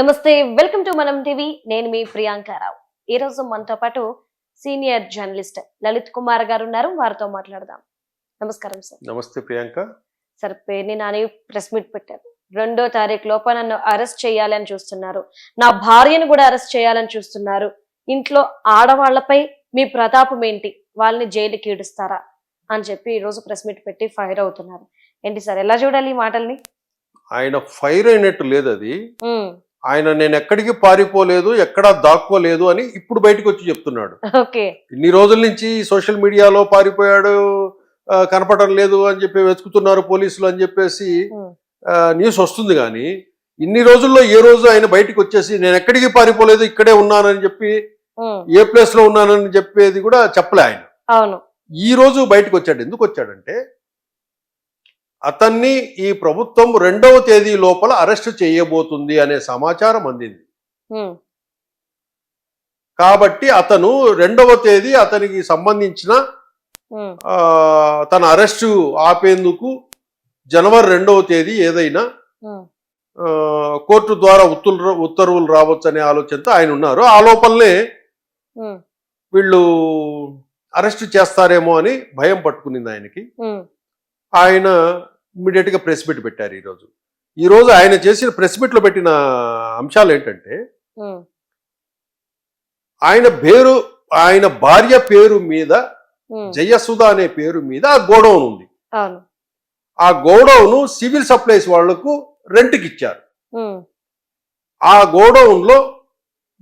నమస్తే welcome to మనం TV. నేను మీ ప్రియాంకారావు ఈ రోజు మనతో పాటు సీనియర్ జర్నలిస్ట్ లలిత్ కుమార్ గారు ఉన్నారు. వారితో మాట్లాడదాం. నమస్కారం సార్. నమస్తే ప్రియాంక. సార్ పేరుని నాని ప్రెస్ మీట్ పెట్టారు. రెండో తారీఖు లోపల నన్ను అరెస్ట్ చేయాలని చూస్తున్నారు. నా భార్యను కూడా అరెస్ట్ చేయాలని చూస్తున్నారు. ఇంట్లో ఆడవాళ్ళపై మీ ప్రతాపం ఏంటి? వాళ్ళని జైలుకి ఈడుస్తారా? అని చెప్పి ఈ రోజు ప్రెస్ మీట్ పెట్టి ఫైర్ అవుతున్నారు. ఏంటి సార్ ఎలా చూడాలి ఈ మాటల్ని? ఆయన ఫైర్ అయినట్టు లేదు అది. ఆయన నేను ఎక్కడికి పారిపోలేదు ఎక్కడా దాక్కోలేదు అని ఇప్పుడు బయటకు వచ్చి చెప్తున్నాడు. ఇన్ని రోజుల నుంచి సోషల్ మీడియాలో పారిపోయాడు కనపడడం లేదు అని చెప్పి వెతుకుతున్నారు పోలీసులు అని చెప్పేసి న్యూస్ వస్తుంది కానీ ఇన్ని రోజుల్లో ఏ రోజు ఆయన బయటకు వచ్చేసి నేను ఎక్కడికి పారిపోలేదు ఇక్కడే ఉన్నానని చెప్పి ఏ ప్లేస్లో ఉన్నానని చెప్పేది కూడా చెప్పలే ఆయన. ఈ రోజు బయటకు వచ్చాడు. ఎందుకు వచ్చాడంటే అతన్ని ఈ ప్రభుత్వం రెండవ తేదీ లోపల అరెస్ట్ చేయబోతుంది అనే సమాచారం అందింది. కాబట్టి అతను రెండవ తేదీ అతనికి సంబంధించిన తన అరెస్టు ఆపేందుకు జనవరి రెండవ తేదీ ఏదైనా కోర్టు ద్వారా ఉత్తర్వులు ఉత్తర్వులు రావచ్చు అనే ఆలోచనతో ఆయన ఉన్నారు. ఆ లోపలనే వీళ్ళు అరెస్ట్ చేస్తారేమో అని భయం పట్టుకునింది ఆయనకి. ఆయన ఇమ్మీడియట్గా ప్రెస్ మీట్ పెట్టారు ఈరోజు. ఈరోజు ఆయన చేసిన ప్రెస్ మీట్లో పెట్టిన అంశాలు ఏంటంటే ఆయన పేరు ఆయన భార్య పేరు మీద జయసుధ అనే పేరు మీద ఆ గోడౌన్ ఉంది. ఆ గోడౌన్ సివిల్ సప్లైస్ వాళ్ళకు రెంట్కి ఇచ్చారు. ఆ గోడౌన్లో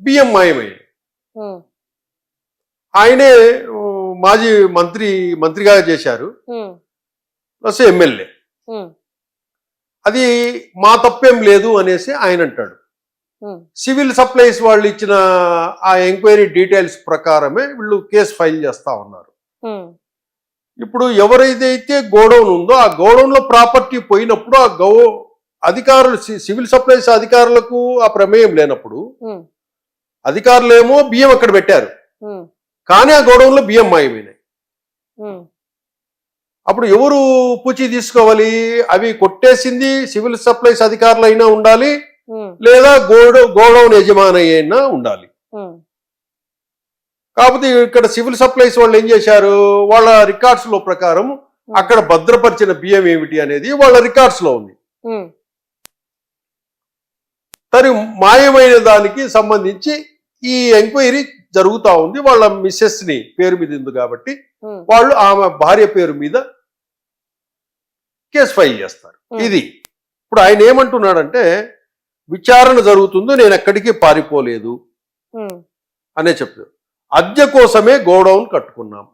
బియ్యం మాయమైంది. ఉమ్, ఆయనే మాజీ మంత్రి మంత్రిగా చేశారు. Plus MLA. అది మా తప్పేం లేదు అనేసి ఆయన అంటాడు. సివిల్ సప్లైస్ వాళ్ళు ఇచ్చిన ఆ ఎంక్వైరీ డీటెయిల్స్ ప్రకారమే వీళ్ళు కేసు ఫైల్ చేస్తా ఉన్నారు. ఇప్పుడు ఎవరైతే గోడౌన్ ఉందో ఆ గోడౌన్లో ప్రాపర్టీ పోయినప్పుడు ఆ గౌ అధికారులు సివిల్ సప్లైస్ అధికారులకు ఆ ప్రమేయం లేనప్పుడు అధికారులేమో బియ్యం అక్కడ పెట్టారు. కానీ ఆ గోడౌన్లో బియ్యం మాయమైనాయి ఉమ్, అప్పుడు ఎవరు పూచి తీసుకోవాలి? అవి కొట్టేసింది సివిల్ సప్లైస్ అధికారులు అయినా ఉండాలి లేదా గోడ గోడౌన్ యజమాని అయినా ఉండాలి. కాకపోతే ఇక్కడ సివిల్ సప్లైస్ వాళ్ళు ఏం చేశారు? వాళ్ళ రికార్డ్స్లో ప్రకారం అక్కడ భద్రపరిచిన బియ్యం ఏమిటి అనేది వాళ్ళ రికార్డ్స్లో ఉంది తను మాయమైన దానికి సంబంధించి ఈ ఎంక్వైరీ జరుగుతా ఉంది. వాళ్ళ మిస్సెస్ని పేరు మీద ఉంది కాబట్టి వాళ్ళు ఆమె భార్య పేరు మీద కేసు ఫైల్ చేస్తారు. ఇది. ఇప్పుడు ఆయన ఏమంటున్నాడంటే విచారణ జరుగుతుందో నేను ఎక్కడికి పారిపోలేదు అనే చెప్పారు అద్దె కోసమే గోడౌన్ కట్టుకున్నాం.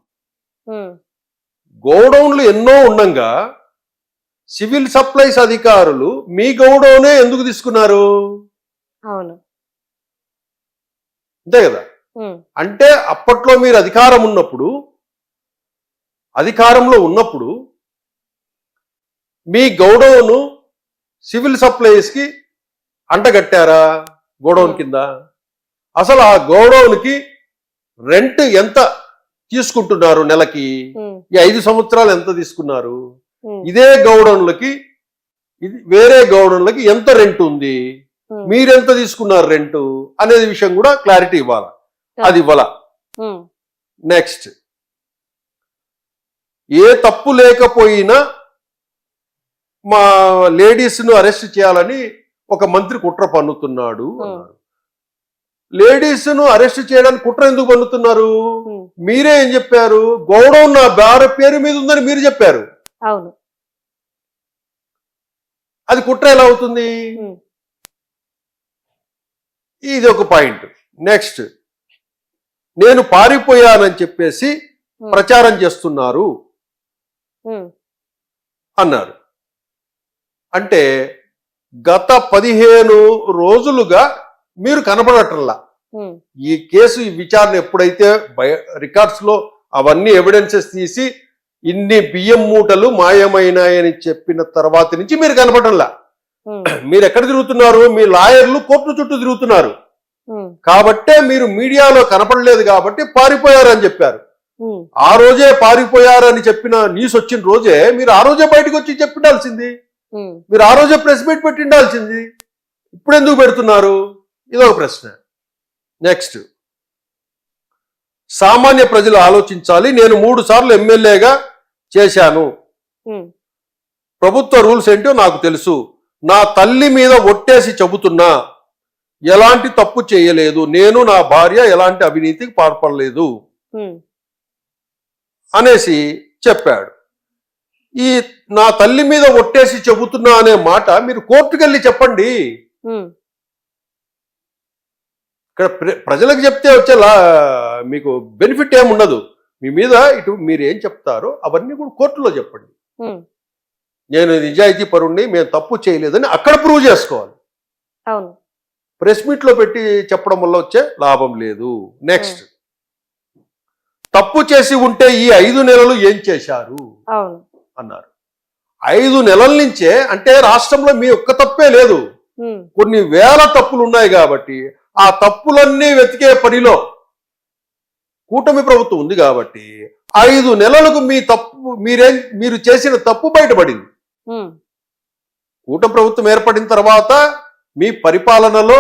గోడౌన్లు ఎన్నో ఉండంగా సివిల్ సప్లైస్ అధికారులు మీ గోడౌనే ఎందుకు తీసుకున్నారు? అవును. అంతే కదా? అంటే అప్పట్లో మీరు అధికారం ఉన్నప్పుడు అధికారంలో ఉన్నప్పుడు మీ గౌడౌను సివిల్ సప్లైస్కి అంటగట్టారా గోడౌన్ కింద? అసలు ఆ గోడౌన్కి రెంట్ ఎంత తీసుకుంటున్నారు నెలకి? ఈ ఐదు సంవత్సరాలు ఎంత తీసుకున్నారు? ఇదే గౌడౌన్లకి ఇది వేరే గౌడౌన్లకి ఎంత రెంట్ ఉంది? మీరెంత తీసుకున్నారు రెంట్? అనేది విషయం కూడా క్లారిటీ ఇవ్వాలి? అది ఇవ్వాల? నెక్స్ట్. ఏ తప్పు లేకపోయినా మా లేడీస్ను అరెస్ట్ చేయాలని ఒక మంత్రి కుట్ర పన్నుతున్నాడు అన్నారు లేడీస్ను అరెస్ట్ చేయడానికి కుట్ర ఎందుకు పన్నుతున్నారు? మీరే ఏం చెప్పారు? గౌడౌన్ నా భార్య పేరు మీద ఉందని మీరు చెప్పారు. అవును. అది కుట్ర ఎలా అవుతుంది? ఇది ఒక పాయింట్. నెక్స్ట్ నేను పారిపోయానని చెప్పేసి ప్రచారం చేస్తున్నారు అన్నారు. అంటే గత పదిహేను రోజులుగా మీరు కనపడటంలా. ఈ కేసు ఈ విచారణ ఎప్పుడైతే బయ రికార్డ్స్లో అవన్నీ ఎవిడెన్సెస్ తీసి ఇన్ని బియ్యం మూటలు మాయమైనాయని చెప్పిన తర్వాత నుంచి మీరు కనపడంలా మీరు ఎక్కడ తిరుగుతున్నారు? మీ లాయర్లు కోర్టు చుట్టూ తిరుగుతున్నారు. కాబట్టే మీరు మీడియాలో కనపడలేదు కాబట్టి పారిపోయారని చెప్పారు. ఆ రోజే పారిపోయారని చెప్పిన న్యూస్ వచ్చిన రోజే మీరు ఆ రోజే బయటకు వచ్చి చెప్పిండాల్సింది ఉమ్, మీరు ఆ రోజే ప్రెస్ మీట్ పెట్టి ఉండాల్సింది. ఇప్పుడు ఎందుకు పెడుతున్నారు? ఇదొక ప్రశ్న. నెక్స్ట్. సామాన్య ప్రజలు ఆలోచించాలి. నేను మూడు సార్లు ఎమ్మెల్యేగా చేశాను. ప్రభుత్వ రూల్స్ ఏంటో నాకు తెలుసు. నా తల్లి మీద ఒట్టేసి చెబుతున్నా ఎలాంటి తప్పు చేయలేదు. నేను నా భార్య ఎలాంటి అవినీతికి పాల్పడలేదు. అనేసి చెప్పాడు. ఈ నా తల్లి మీద ఒట్టేసి చెబుతున్నా అనే మాట మీరు కోర్టుకెళ్ళి చెప్పండి. ఇక్కడ ప్ర- ప్రజలకు చెప్తే వచ్చే లా మీకు బెనిఫిట్ ఏమి ఉండదు. మీ మీద ఇటు మీరు ఏం చెప్తారో అవన్నీ కూడా కోర్టులో చెప్పండి. నేను నిజాయితీ పరుణ్ణి మేము తప్పు చేయలేదని అక్కడ ప్రూవ్ చేసుకోవాలి. అవును. ప్రెస్ మీట్లో పెట్టి చెప్పడం వల్ల వచ్చే లాభం లేదు. నెక్స్ట్. తప్పు చేసి ఉంటే ఈ ఐదు నెలలు ఏం చేశారు? అన్నారు. ఐదు నెలల నుంచే అంటే రాష్ట్రంలో మీ ఒక్క తప్పే లేదు. కొన్ని వేల తప్పులు ఉన్నాయి కాబట్టి ఆ తప్పులన్నీ వెతికే పనిలో కూటమి ప్రభుత్వం ఉంది కాబట్టి ఐదు నెలలకు మీ తప్పు మీరేం మీరు చేసిన తప్పు బయటపడింది. కూటమి ప్రభుత్వం ఏర్పడిన తర్వాత మీ పరిపాలనలో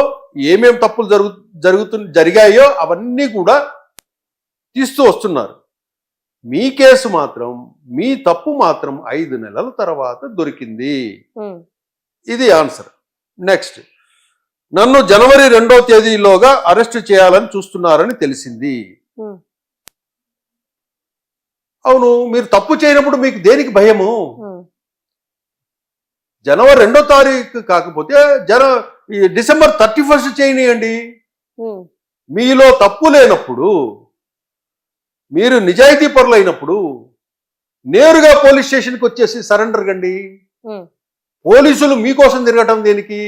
ఏమేం తప్పులు జరుగు జరుగుతు జరిగాయో అవన్నీ కూడా తీస్తూ వస్తున్నారు. మీ కేసు మాత్రం మీ తప్పు మాత్రం ఐదు నెలల తర్వాత దొరికింది. ఇది ఆన్సర్. నెక్స్ట్ నన్ను జనవరి రెండో తేదీలోగా అరెస్ట్ చేయాలని చూస్తున్నారని తెలిసింది. అవును మీరు తప్పు చేయనప్పుడు మీకు దేనికి భయము? జనవరి రెండో తారీఖు కాకపోతే జన డిసెంబర్ థర్టీ ఫస్ట్ చేయనియండి మీలో తప్పు లేనప్పుడు మీరు నిజాయితీ పరులు అయినప్పుడు నేరుగా పోలీస్ స్టేషన్కి వచ్చేసి సరెండర్ కండి. పోలీసులు మీకోసం తిరగటం దేనికి?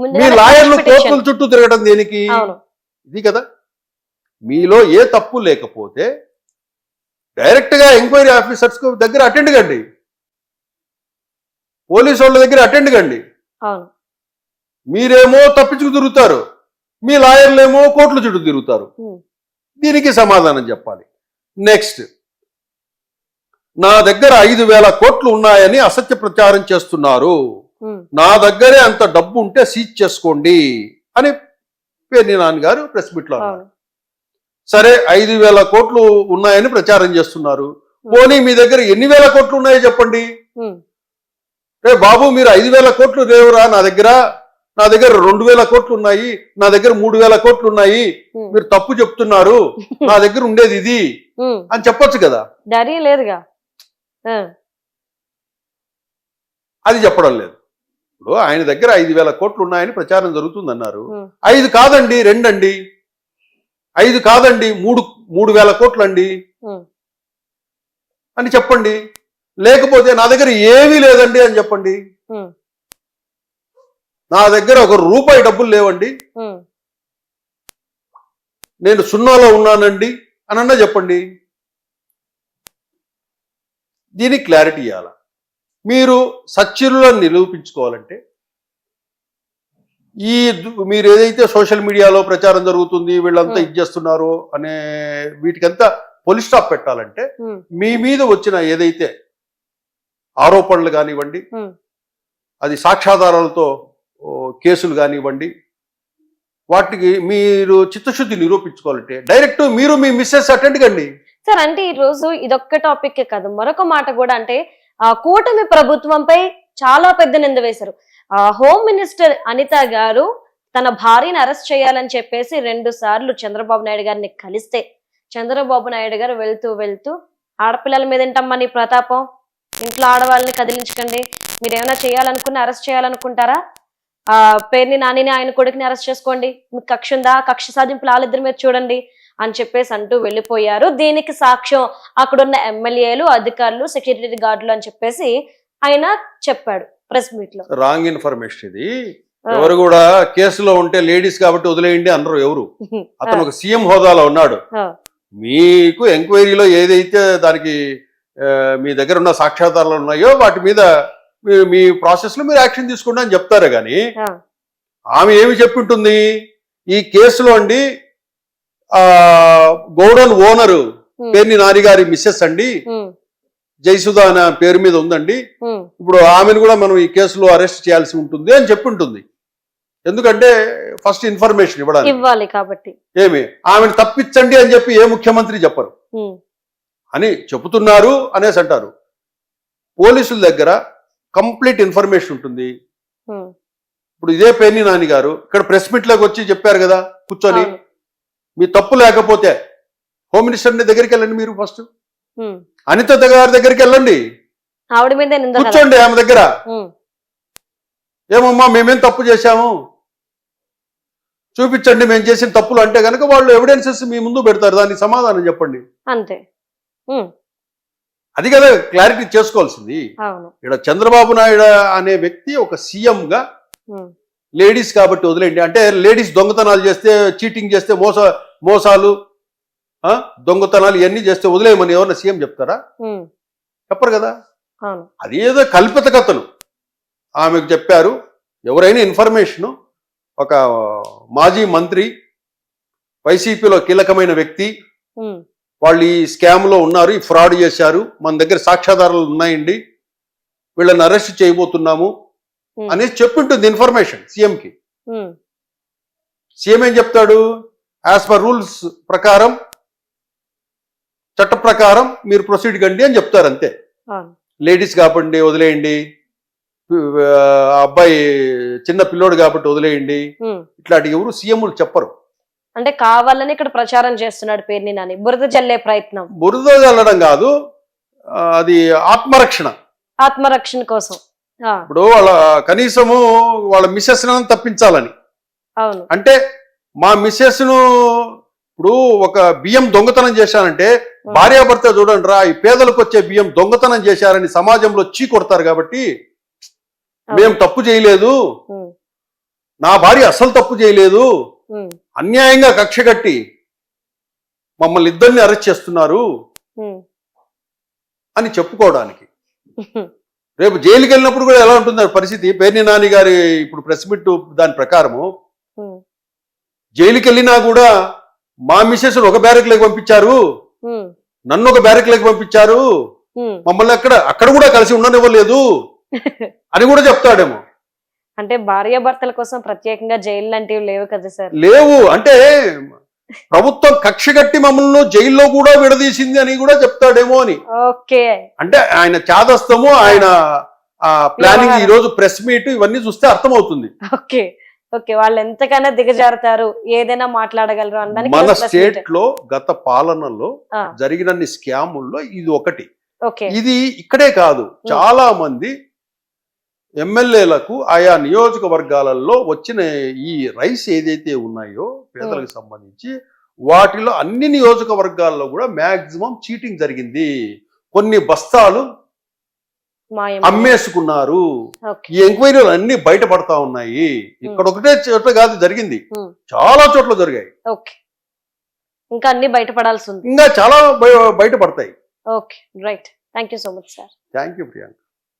మీ లాయర్లు. కోర్టుల చుట్టూ తిరగటం దేనికి? ఇది కదా. మీలో ఏ తప్పు లేకపోతే డైరెక్ట్గా ఎంక్వైరీ ఆఫీసర్స్ దగ్గర అటెండ్ కండి. పోలీసు వాళ్ళ దగ్గర అటెండ్ కండి. మీరేమో తప్పించుకు తిరుగుతారు. మీ లాయర్లేమో కోర్టుల చుట్టూ తిరుగుతారు. దీనికి సమాధానం చెప్పాలి. నెక్స్ట్ నా దగ్గర ఐదు వేల కోట్లు ఉన్నాయని అసత్య ప్రచారం చేస్తున్నారు. నా దగ్గరే అంత డబ్బు ఉంటే సీజ్ చేసుకోండి అని పేర్ని నాన్నగారు ప్రెస్ మీట్లో అన్నారు. అవును. సరే ఐదు వేల కోట్లు ఉన్నాయని ప్రచారం చేస్తున్నారు. పోనీ మీ దగ్గర ఎన్ని వేల కోట్లు ఉన్నాయో చెప్పండి. రే బాబు మీరు ఐదు వేల కోట్లు లేవురా నా దగ్గర? నా దగ్గర రెండు వేల కోట్లు ఉన్నాయి నా దగ్గర మూడు వేల కోట్లు ఉన్నాయి మీరు తప్పు చెప్తున్నారు నా దగ్గర ఉండేది ఇది. అని చెప్పొచ్చు కదా. ధైర్యం లేదుగా. అది చెప్పడం లేదు. ఇప్పుడు ఆయన దగ్గర ఐదు వేల కోట్లు ఉన్నాయని ప్రచారం జరుగుతుందన్నారు. ఐదు కాదండి రెండండి. ఐదు కాదండి మూడు మూడు వేల కోట్లు అండి అని చెప్పండి. లేకపోతే నా దగ్గర ఏమీ లేదండి అని చెప్పండి. నా దగ్గర ఒక రూపాయి డబ్బులు లేవండి. నేను సున్నాలో ఉన్నానండి అని అన్నా చెప్పండి. దీనికి క్లారిటీ ఇవ్వాల మీరు సచ్చిరులను నిరూపించుకోవాలంటే ఈ మీరు ఏదైతే సోషల్ మీడియాలో ప్రచారం జరుగుతుంది వీళ్ళంతా. ఇది చేస్తున్నారు అనే వీటికంతా పోలీస్ స్టాప్ పెట్టాలంటే మీ మీద వచ్చిన ఏదైతే ఆరోపణలు కానివ్వండి. అది సాక్ష్యాధారాలతో కేసులు కానివ్వండి వాటికి మీరు చిత్తశుద్ధి నిరూపించుకోవాలంటే డైరెక్ట్ మీరు మీ మిస్సెస్ అటెండ్ కండి. సార్ అంటే ఈ రోజు ఇదొక్క టాపిక్ కాదు. మరొక మాట కూడా అంటే ఆ కూటమి ప్రభుత్వంపై చాలా పెద్ద నింద వేశారు. ఆ హోమ్ మినిస్టర్ అనిత గారు తన భార్యను అరెస్ట్ చేయాలని చెప్పేసి రెండు సార్లు చంద్రబాబు నాయుడు గారిని కలిస్తే చంద్రబాబు నాయుడు గారు వెళ్తూ వెళ్తూ ఆడపిల్లల మీద ఏంటమ్మా నీ ప్రతాపం? ఇంట్లో ఆడవాళ్ళని కదిలించకండి. మీరు ఏమైనా చేయాలనుకున్న అరెస్ట్ చేయాలనుకుంటారా? ఆ పేరుని నానిని ఆయన కొడుకుని అరెస్ట్ చేసుకోండి. మీకు కక్ష ఉందా? కక్ష సాధింపులు వాళ్ళిద్దరి మీద చూడండి అని చెప్పేసి అంటూ వెళ్ళిపోయారు. దీనికి సాక్ష్యం అక్కడున్న ఎమ్మెల్యేలు అధికారులు సెక్యూరిటీ గార్డులు అని చెప్పేసి ఆయన చెప్పాడు ప్రెస్ మీట్లో రాంగ్ ఇన్ఫర్మేషన్ ఇది. ఎవరు కూడా కేసులో ఉంటే లేడీస్ కాబట్టి వదిలేయండి అనరు ఎవరు. అతను ఒక సీఎం హోదాలో ఉన్నాడు. మీకు ఎంక్వైరీలో ఏదైతే దానికి మీ దగ్గర ఉన్న సాక్ష్యాధారాలు ఉన్నాయో వాటి మీద మీ- ప్రాసెస్లో మీరు యాక్షన్ తీసుకోండి అని చెప్తారే కానీ. ఆమె ఏమి చెప్పింటుంది? ఈ కేసులో అండి ఆ గౌడన్ ఓనరు పేర్ని నాని గారి మిస్సెస్ అండి జయసుధ అనే పేరు మీద ఉందండి. ఇప్పుడు ఆమెను కూడా మనం ఈ కేసులో అరెస్ట్ చేయాల్సి ఉంటుంది అని చెప్పి ఉంటుంది ఎందుకంటే ఫస్ట్ ఇన్ఫర్మేషన్ ఇవ్వడానికి. ఇవ్వాలి కాబట్టి. ఏమి? ఆమెను తప్పించండి అని చెప్పి ఏ ముఖ్యమంత్రి చెప్పరు. అని చెబుతున్నారు అనేసి అంటారు. పోలీసుల దగ్గర కంప్లీట్ ఇన్ఫర్మేషన్ ఉంటుంది. ఇప్పుడు ఇదే పేర్ని నాని గారు ఇక్కడ ప్రెస్ మీట్లోకి వచ్చి చెప్పారు కదా కూర్చొని. మీ తప్పు లేకపోతే హోమ్ మినిస్టర్ దగ్గరికి వెళ్ళండి మీరు ఫస్ట్. అనిత గారి దగ్గరికి వెళ్ళండి. కూర్చోండి ఆమె దగ్గర. ఏమమ్మా మేమేం తప్పు చేశాము? చూపించండి మేము చేసిన తప్పులు అంటే కనుక వాళ్ళు ఎవిడెన్సెస్ మీ ముందు పెడతారు. దానికి సమాధానం చెప్పండి. అంతే. అది కదా క్లారిటీ చేసుకోవాల్సింది. ఇక్కడ చంద్రబాబు నాయుడు అనే వ్యక్తి ఒక సీఎం గా లేడీస్ కాబట్టి వదిలేండి అంటే లేడీస్ దొంగతనాలు చేస్తే చీటింగ్ చేస్తే మోస మోసాలు దొంగతనాలు ఇవన్నీ చేస్తే వదిలేయమని ఎవరన్నా సీఎం చెప్తారా? చెప్పరు కదా. అవును. అది ఏదో కల్పిత కథలు ఆమెకు చెప్పారు ఎవరైనా ఇన్ఫర్మేషన్ ఒక మాజీ మంత్రి వైసీపీలో కీలకమైన వ్యక్తి వాళ్ళు ఈ స్కామ్లో ఉన్నారు ఈ ఫ్రాడ్ చేశారు. మన దగ్గర సాక్ష్యాధారాలు ఉన్నాయండి. వీళ్ళని అరెస్ట్ చేయబోతున్నాము అనేసి చెప్పింటుంది ఇన్ఫర్మేషన్ సీఎంకి సీఎం ఏం చెప్తాడు? యాజ్ పర్ రూల్స్ ప్రకారం చట్ట ప్రకారం మీరు ప్రొసీడ్ కండి అని చెప్తారు అంతే. లేడీస్ కాబట్టి వదిలేయండి. అబ్బాయి చిన్న పిల్లోడు కాబట్టి వదిలేయండి. ఇట్లాంటి ఎవరు సీఎంలు చెప్పరు. అంటే కావాలని ఇక్కడ ప్రచారం చేస్తున్నాడు పేరుని నాని. బురద జల్లే ప్రయత్నం. బురద చల్లడం కాదు అది ఆత్మరక్షణ. ఆత్మరక్షణ కోసం. ఇప్పుడు వాళ్ళ కనీసము వాళ్ళ మిస్సెస్ తప్పించాలని. అవును. అంటే మా మిస్సెస్ను ఇప్పుడు ఒక బియ్యం దొంగతనం చేశానంటే భార్యాభర్త చూడండి రా ఈ పేదలకు వచ్చే బియ్యం దొంగతనం చేశారని సమాజంలో చీ కొడతారు కాబట్టి మేము తప్పు చేయలేదు. నా భార్య అసలు తప్పు చేయలేదు. అన్యాయంగా కక్ష కట్టి మమ్మల్ని ఇద్దరిని అరెస్ట్ చేస్తున్నారు అని చెప్పుకోవడానికి. రేపు జైలుకి వెళ్ళినప్పుడు కూడా ఎలా ఉంటుంది పరిస్థితి? పేర్ని నాని గారి ఇప్పుడు ప్రెస్ మీట్ దాని ప్రకారము. జైలుకి వెళ్ళినా కూడా మా మిస్సెస్ ఒక బ్యారెక్లోకి పంపించారు. నన్ను ఒక బ్యారెక్లోకి పంపించారు. మమ్మల్ని అక్కడ అక్కడ కూడా కలిసి ఉండనివ్వలేదు. అని కూడా చెప్తాడేమో. అంటే భార్య భర్తల కోసం ప్రత్యేకంగా జైలు లాంటివి లేవు కదా సార్? లేవు. అంటే ప్రభుత్వం కక్ష కట్టి మమ్మల్ని జైల్లో కూడా విడదీసింది అని కూడా చెప్తాడేమో అని. ఓకే. అంటే ఆయన చాదస్తము ఆయన ప్లానింగ్ ఈ. రోజు ప్రెస్ మీట్ ఇవన్నీ చూస్తే అర్థమవుతుంది. ఓకే. ఓకే. వాళ్ళు ఎంతకైనా దిగజారుతారు? ఏదైనా మాట్లాడగలరు అనడానికి మన. స్టేట్లో గత పాలనలో జరిగినన్ని స్కాముల్లో ఇది ఒకటి. ఓకే. ఇది ఇక్కడే కాదు. చాలా మంది ఎమ్మెల్యేలకు ఆయా నియోజకవర్గాలలో వచ్చిన ఈ రైస్ ఏదైతే ఉన్నాయో పేదలకు సంబంధించి వాటిలో అన్ని నియోజకవర్గాల్లో కూడా మాక్సిమం చీటింగ్ జరిగింది. కొన్ని బస్తాలు అమ్మేసుకున్నారు. ఈ ఎంక్వైరీలు అన్ని బయటపడతా ఉన్నాయి. ఇక్కడ ఒకటే చోట కాదు జరిగింది. చాలా చోట్ల జరిగాయి. ఓకే. ఇంకా అన్ని బయటపడాల్సి ఉంది. ఇంకా చాలా బయ- బయటపడతాయి. Okay. Right. Thank you so much sir. Thank you Priyanka.